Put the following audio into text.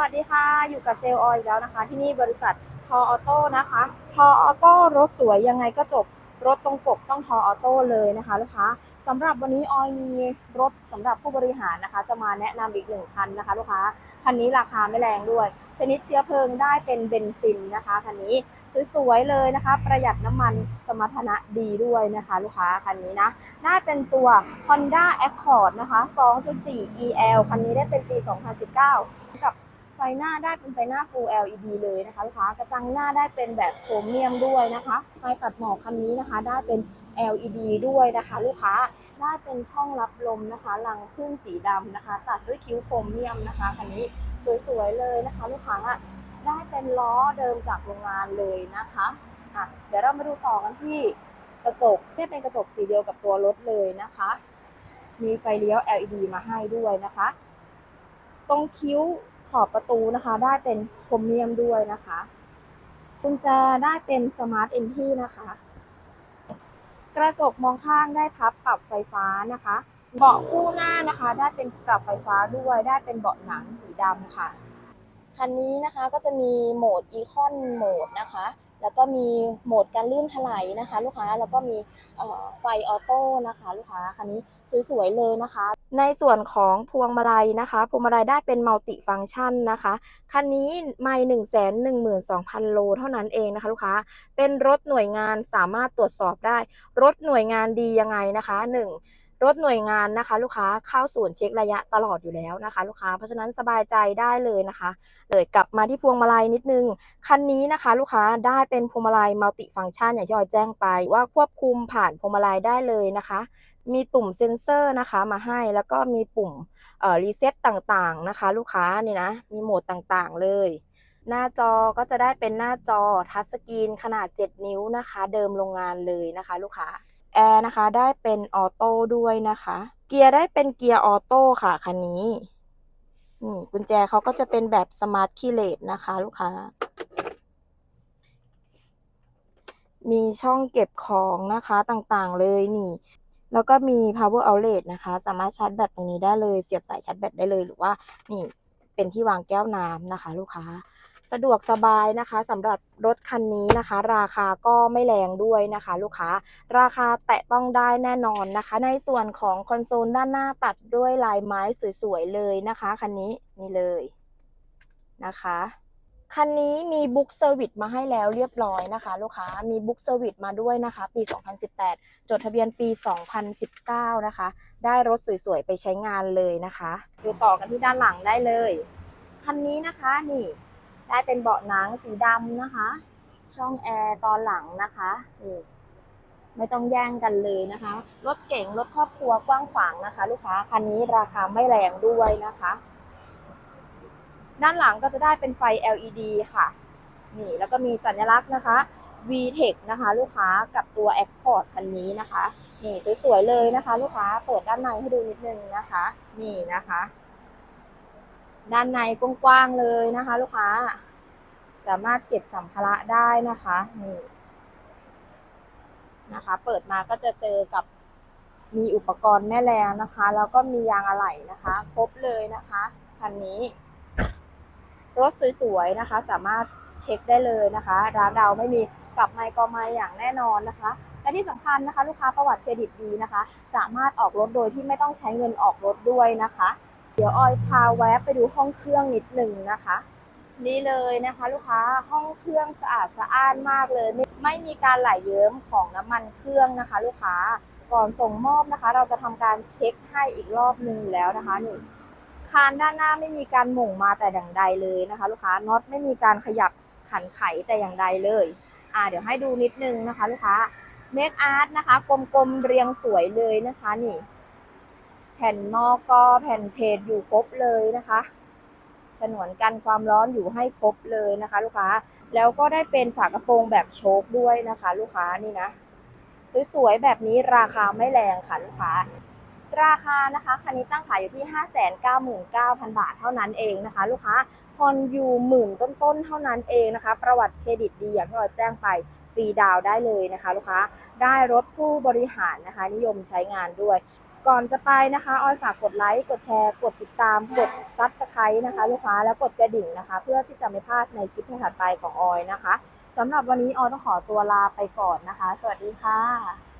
วัสดีค่ะ อยู่กับเซลล์ออยแล้วนะคะ ที่นี่บริษัททอออโต้นะคะ ทอออโต้รถสวยยังไงก็จบ รถตรงปกต้องทอออโต้เลยนะคะลูกค้าสำหรับวันนี้ออยมีรถสำหรับผู้บริหารนะคะ จะมาแนะนำอีกหนึ่งคันนะคะลูกค้า คันนี้ราคาไม่แรงด้วย ชนิดเชื้อเพลิงได้เป็นเบนซินนะคะคันนี้สวยๆเลยนะคะ ประหยัดน้ำมันสมรรถนะดีด้วยนะคะ ลูกค้าคันนี้นะน่าเป็นตัว Honda Accord นะคะ 2.4 EL คันนี้ได้เป็นปี 2019 กับ หน้าได้เป็นไฟหน้า Full LED เลยนะคะลูกค้ากระจังหน้าได้เป็นแบบโครเมียมด้วยนะคะ ไฟตัดหมอกคันนี้นะคะ ได้เป็น LED ด้วยนะคะ ลูกค้าได้เป็นช่องรับลมนะคะรังพึ่งสีดำนะคะ ตัดด้วยคิ้วโครเมียมนะคะคันนี้สวยๆเลยนะคะ ลูกค้าได้เป็นล้อเดิมจากโรงงานเลยนะคะอะเดี๋ยวเรามาดูต่อกันที่กระจกที่เป็นกระจกสีเดียวกับตัวรถเลยนะคะ มีไฟเลี้ยว LED มาให้ด้วยนะคะ ตรงคิ้ว ขอบประตูนะคะ ได้เป็นโครเมียมด้วยนะคะกุญแจได้เป็นสมาร์ทเอนทีนะคะ กระจกมองข้างได้พับปรับไฟฟ้านะคะ เบาะคู่หน้านะคะ ได้เป็นปรับไฟฟ้าด้วยได้เป็นเบาะหนังสีดำค่ะ คันนี้นะคะก็จะมีโหมดอีคอนโหมดนะคะ แล้วก็มีโหมดการลื่นถลายนะคะ ลูกค้าแล้วก็มีไฟออโต้นะคะ ลูกค้าคันนี้สวยๆเลยนะคะ ในส่วนของพวงมาลัยนะคะ พวงมาลัยได้เป็นมัลติฟังก์ชันนะคะ คันนี้ไม่หนึ่งแสนหนึ่งหมื่นสองพันโลเท่านั้นเองนะคะลูกค้า เป็นรถหน่วยงานสามารถตรวจสอบได้ รถหน่วยงานดียังไงนะคะหนึ่งรถหน่วยงานนะคะ ลูกค้าเข้าศูนย์เช็คระยะตลอดอยู่แล้วนะคะ ลูกค้าเพราะฉะนั้นสบายใจได้เลยนะคะเลยกลับมาที่พวงมาลัยนิดนึงคันนี้นะคะ ลูกค้าได้เป็นพวงมาลัยมัลติฟังก์ชันอย่างที่ออยแจ้งไปว่าควบคุมผ่านพวงมาลัยได้เลยนะคะ มีตุ่มเซ็นเซอร์นะคะมาให้แล้วก็มีปุ่มรีเซ็ตต่างๆนะคะ ลูกค้านี่นะมีโหมดต่างๆเลย หน้าจอก็จะได้เป็นหน้าจอทัชสกรีนขนาด 7 นิ้วนะคะ เดิมโรงงานเลยนะคะ ลูกค้าแอร์นะคะได้เป็นออโต้ด้วยนะคะ เกียร์ได้เป็นเกียร์ออโต้ค่ะคันนี้นี่กุญแจเขาก็จะเป็นแบบสมาร์ทคีย์เลสนะคะ ลูกค้า มีช่องเก็บของนะคะต่างๆเลยนี่ แล้วก็มี power outlet นะคะ สามารถชาร์จแบตตรงนี้ได้เลย เสียบสายชาร์จแบตได้เลย หรือว่านี่เป็นที่วางแก้วน้ำนะคะ ลูกค้า สะดวกสบายนะคะสำหรับรถคันนี้นะคะ ราคาก็ไม่แรงด้วยนะคะ ลูกค้า ราคาแตะต้องได้แน่นอนนะคะ ในส่วนของคอนโซลด้านหน้าตัดด้วยลายไม้สวยๆเลยนะคะคันนี้นี่เลยนะคะ คันนี้มีบุ๊กเซอร์วิสมาให้แล้วเรียบร้อยนะคะ ลูกค้ามีบุ๊กเซอร์วิสมาด้วยนะคะ ปี 2018 จดทะเบียนปี 2019 นะคะ ได้รถสวยๆ ไปใช้งานเลยนะคะดูต่อกันที่ด้านหลังได้เลย คันนี้นะคะนี่ได้เป็นเบาะหนังสีดำนะคะ ช่องแอร์ตอนหลังนะคะไม่ต้องแย่งกันเลยนะคะ รถเก๋งรถครอบครัวกว้างขวางนะคะ ลูกค้าคันนี้ราคาไม่แรงด้วยนะคะ ด้านหลังก็จะได้เป็นไฟ LED ค่ะ นี่แล้วก็มีสัญลักษณ์นะคะ VTECH นะคะ ลูกค้ากับตัว Accord คันนี้นะคะ นี่สวยๆเลยนะคะ ลูกค้าเปิดด้านในให้ดูนิดนึงนะคะ นี่นะคะ ด้านในกว้างๆเลยนะคะ ลูกค้า สามารถเก็บสัมภาระได้นะคะนี่นะคะ เปิดมาก็จะเจอกับมีอุปกรณ์แม่แรงนะคะ แล้วก็มียางอะไหล่นะคะ ครบเลยนะคะคันนี้ รถสวยๆนะคะ สามารถเช็คได้เลยนะคะ ร้านเราไม่มีกลับไม่ก็ไม่อย่างแน่นอนนะคะ และที่สำคัญนะคะ ลูกค้าประวัติเครดิตดีนะคะ สามารถออกรถโดยที่ไม่ต้องใช้เงินออกรถด้วยนะคะ เดี๋ยวออยพาแวะไปดูห้องเครื่องนิดหนึ่งนะคะนี่เลยนะคะลูกค้าห้องเครื่องสะอาดสะอ้านมากเลยไม่ไม่มีการไหลเยิ้มของน้ำมันเครื่องนะคะ ลูกค้าก่อนส่งมอบนะคะ เราจะทำการเช็คให้อีกรอบหนึ่งแล้วนะคะนี่ คานด้านหน้าไม่มีการหม่งมาแต่อย่างใดเลยนะคะ ลูกค้าน็อตไม่มีการขยับขันไขแต่อย่างใดเลยอ่าเดี๋ยวให้ดูนิดนึงนะคะ ลูกค้าเมคอาร์ตนะคะกลมๆเรียงสวยเลยนะคะนี่ แผ่นนอกอแผ่นเพจอยู่ครบเลยนะคะฉนวนกันความร้อนอยู่ให้ครบเลยนะคะ ลูกค้าแล้วก็ได้เป็นฝากระโปรงแบบโชคด้วยนะคะ ลูกค้านี่นะสวยๆแบบนี้ราคาไม่แรงค่ะลูกค้า ราคานะคะคันนี้ตั้งขายอยู่ที่ 599,000 บาทเท่านั้นเองนะคะ ลูกค้าพอนอยู่หมื่นต้นๆ เท่านั้นเองนะคะ ประวัติเครดิตดีอย่างที่เราแจ้งไปฟรีดาวได้เลยนะคะ ลูกค้าได้รถผู้บริหารนะคะ นิยมใช้งานด้วย ก่อนจะไปนะคะออยฝากกดไลค์กดแชร์ กดติดตามกดซับสไครต์นะคะ ลูกค้าแล้วกดกระดิ่งนะคะ เพื่อที่จะไม่พลาดในคลิปถัดไปของออยนะคะสำหรับวันนี้ออยต้องขอตัวลาไปก่อนนะคะ สวัสดีค่ะ